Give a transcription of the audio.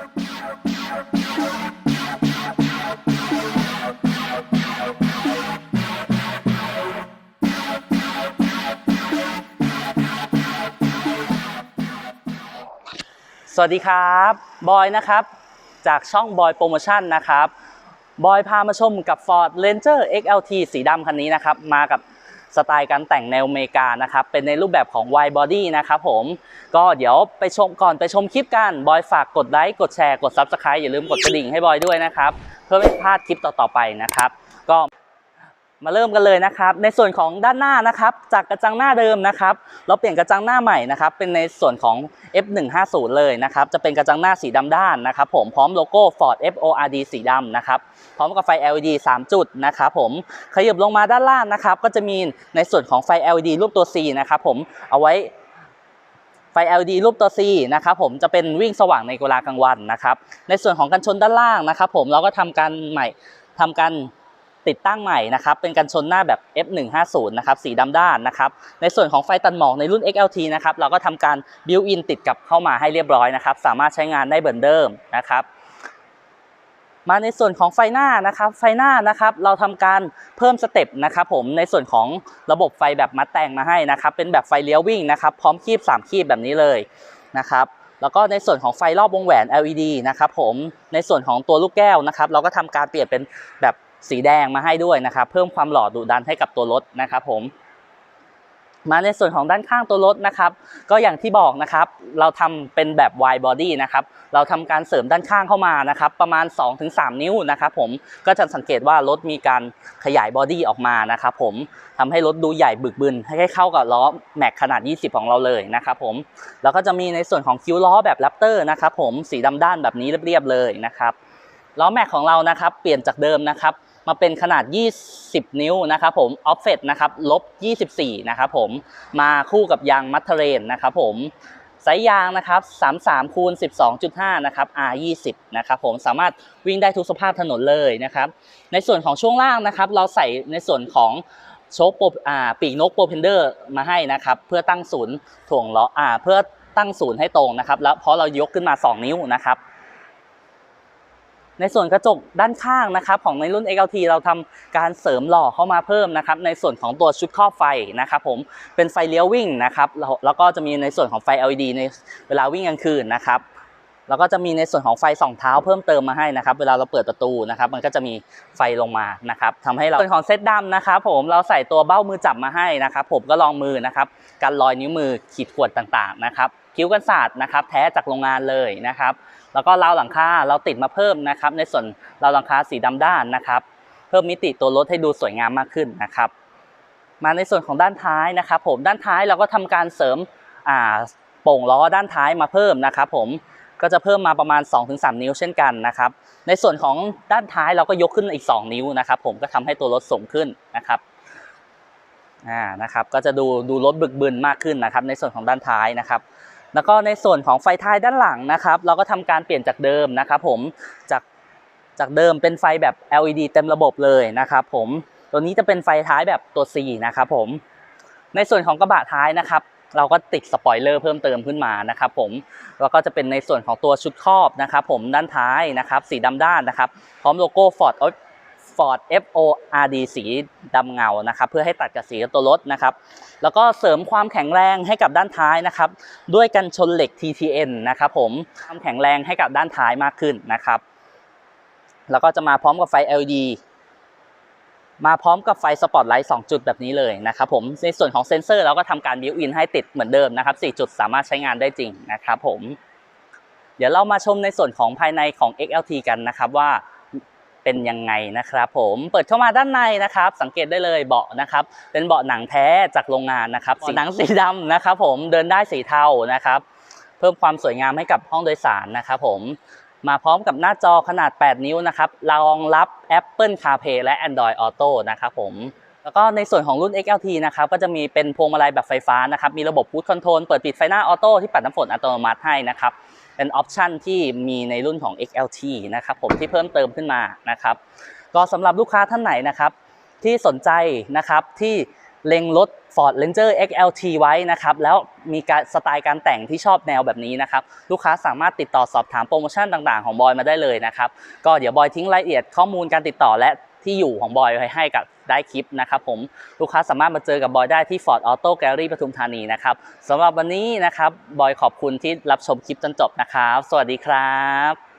สวัสดีครับ บอยนะครับ จากช่องบอยโปรโมชั่นนะครับ บอยพามาชมกับ Ford Ranger XLT สีดำคันนี้นะครับ มากับ สไตล์การแต่งแนวอเมริกานะครับ เป็นในรูปแบบของ wide body นะครับผม ก็เดี๋ยวไปชมก่อนไปชมคลิปกัน บอยฝากกดไลค์ กดแชร์ กด Subscribe อย่าลืมกดกระดิ่งให้บอยด้วยนะครับ เพื่อไม่พลาดคลิปต่อๆไปนะครับ มาเริ่มกันเลยนะครับ ในส่วนของด้านหน้านะครับ จากกระจังหน้าเดิมนะครับ เราเปลี่ยนกระจังหน้าใหม่นะครับ เป็นในส่วนของ F150 เลยนะครับ จะเป็นกระจังหน้าสีดำด้านนะครับ ผมพร้อมโลโก้ Ford FORD สีดำนะครับ พร้อมกับไฟ LED 3 จุดนะครับผมขยับลงมาด้านล่างนะครับ ก็จะมีในส่วนของไฟ LED รูปตัว C นะครับผมเอาไว้ไฟ LED รูปตัว C นะครับผมจะเป็นวิ่งสว่างในเวลากลางวันนะครับ ในส่วนของกันชนด้านล่างนะครับ ผมเราก็ทำการใหม่ทำการ ติดตั้งใหม่นะครับเป็นกันชนหน้าแบบ F150 นะครับสีดำด้านนะครับในส่วนของไฟตัดหมอกในรุ่น XLT นะครับเราก็ทำการ built in ติดกับเข้ามาให้เรียบร้อยนะครับสามารถใช้งานได้เหมือนเดิมนะครับมาในส่วนของไฟหน้านะครับไฟหน้านะครับเราทำการเพิ่มสเต็ปนะครับผมในส่วนของระบบไฟแบบมัดแต่งมาให้นะครับเป็นแบบไฟเลี้ยววิ่งนะครับพร้อมคีบ 3 คีบแบบนี้เลยนะครับแล้วก็ในส่วนของไฟรอบวงแหวน LED นะครับผมในส่วนของตัวลูกแก้วนะครับเราก็ทำการเปลี่ยนเป็นแบบ สีแดงมาให้ด้วยนะครับ เพิ่มความหล่อดุดันให้กับตัวรถนะครับผมมาในส่วนของด้านข้างตัวรถนะครับ ก็อย่างที่บอกนะครับ เราทำเป็นแบบ wide body นะครับ เราทำการเสริมด้านข้างเข้ามานะครับ ประมาณ 2-3 นิ้วนะครับผมก็จะสังเกตว่ารถมีการขยายบอดี้ออกมานะครับผมทำให้รถดูใหญ่บึกบึนให้เข้ากับล้อแม็กขนาด 20 ของเราเลยนะครับผมแล้วก็จะมีในส่วนของคิ้วล้อแบบแรปเตอร์นะครับผมสีดำด้านแบบนี้เรียบๆเลยนะครับล้อแม็กของเรานะครับ เปลี่ยนจากเดิมนะครับ มาเป็นขนาด 20 นิ้วนะครับผมออฟเฟตนะครับลบ 24 นะครับผมมาคู่กับยางมัทเทเรนนะครับผมส์ยางนะครับ33คูณ12.5 นะครับ R20 นะครับผมสามารถวิ่งได้ทุกสภาพถนนเลยนะครับ ในส่วนของช่วงล่างนะครับ เราใส่ในส่วนของโชคโปรอ่าปีกนกโปรเพนเดอร์มาให้นะครับ เพื่อตั้งศูนย์ถ่วงล้ออ่าเพื่อตั้งศูนย์ให้ตรงนะครับ แล้วเพราะเรายกขึ้นมา 2 นิ้วนะครับ ในส่วนกระจกด้านข้างนะครับของในรุ่น XLT เราทำการเสริมหล่อเข้ามาเพิ่มนะครับในส่วนของตัวชุดครอบไฟนะครับผมเป็นไฟเลี้ยววิ่งนะครับแล้วก็จะมีในส่วนของไฟ LED ในเวลาวิ่งกลางคืนนะครับแล้วก็จะมีในส่วนของไฟส่องเท้าเพิ่มเติมมาให้นะครับ เวลาเราเปิดประตูนะครับ มันก็จะมีไฟลงมานะครับทำให้เราส่วนของเซตดำนะครับ ผมเราใส่ตัวเบ้ามือจับมาให้นะครับ ผมก็ลองมือนะครับกันรอยนิ้วมือขีดข่วนต่างๆนะครับ คิ้วกันศาสตร์นะครับ แท้จากโรงงานเลยนะครับ แล้วก็ราวหลังคาเราติดมาเพิ่มนะครับ ในส่วนราวหลังคาสีดำด้านนะครับ เพิ่มมิติตัวรถให้ดูสวยงามมากขึ้นนะครับ มาในส่วนของด้านท้ายนะครับ ผมด้านท้ายเราก็ทำการเสริมอ่าโป่งล้อด้านท้ายมาเพิ่มนะครับ ผมก็จะเพิ่มมาประมาณ 2-3 นิ้วเช่นกันนะครับ ในส่วนของด้านท้ายเราก็ยกขึ้นอีก 2 นิ้วนะครับ ผมก็ทำให้ตัวรถสูงขึ้นนะครับอ่านะครับ ก็จะดูดูรถบึกบึนมากขึ้นนะครับ ในส่วนของด้านท้ายนะครับ แล้วก็ในส่วนของไฟท้ายด้านหลังนะครับ เราก็ทำการเปลี่ยนจากเดิมนะครับผมจากจากเดิมเป็นไฟแบบ LED เต็มระบบเลยนะครับผมตัวนี้จะเป็นไฟท้ายแบบตัว C นะครับผมในส่วนของกระบะท้ายนะครับเราก็ติดสปอยเลอร์เพิ่มเติมขึ้นมานะครับผมแล้วก็จะเป็นในส่วนของตัวชุดครอบนะครับผมด้านท้ายนะครับสีดำด้านนะครับ พร้อมโลโก้ Ford Ford FORD สีดำเงานะครับเพื่อให้ตัดกับสีตัวรถนะครับแล้วก็เสริมความแข็งแรงให้กับด้านท้ายนะครับด้วยกันชนเหล็ก TTN นะครับผมความแข็งแรงให้กับด้านท้ายมากขึ้นนะครับ แล้วก็จะมาพร้อมกับไฟ LED มาพร้อมกับไฟสปอตไลท์2จุดแบบนี้เลยนะครับผมในส่วนของเซ็นเซอร์เราก็ทำการบิวอินให้ติดเหมือนเดิมนะครับ4จุดสามารถใช้งานได้จริงนะครับผมเดี๋ยวเรามาชมในส่วนของภายในของ XLT กันนะครับว่า เป็นยังไงนะครับผมเปิดเข้ามาด้านในนะครับ สังเกตได้เลยเบาะนะครับ เป็นเบาะหนังแท้จากโรงงานนะครับสีหนังสีดำนะครับ ผมเดินได้สีเทานะครับ เพิ่มความสวยงามให้กับห้องโดยสารนะครับ ผมมาพร้อมกับหน้าจอขนาด 8 นิ้วนะครับรองรับ Apple CarPlay และ Android Auto นะครับผมแล้วก็ในส่วนของรุ่น XLT นะครับก็จะมีเป็นพวงมาลัยแบบไฟฟ้านะครับ มีระบบ Cruise Control เปิดปิดไฟหน้าออโต้ที่ปัดน้ำฝนอัตโนมัติให้นะครับ เป็นออปชันที่มีในรุ่นของ XLT นะครับผมที่เพิ่มเติมขึ้นมานะครับ ก็สำหรับลูกค้าท่านไหนนะครับที่สนใจนะครับที่เล็งรถ Ford Ranger XLT ไว้นะครับแล้วมีการสไตล์การแต่งที่ชอบแนวแบบนี้นะครับลูกค้าสามารถติดต่อสอบถามโปรโมชั่นต่างๆ ของบอยมาได้เลยนะครับก็เดี๋ยวบอยทิ้งรายละเอียดข้อมูลการติดต่อและ ที่อยู่ของบอยไว้ให้กับได้คลิปนะครับผมลูกค้าสามารถมาเจอกับบอยได้ที่ Ford Auto Gallery ปทุมธานีนะครับสำหรับวันนี้นะครับบอยขอบคุณที่รับชมคลิปจนจบนะครับ สวัสดีครับ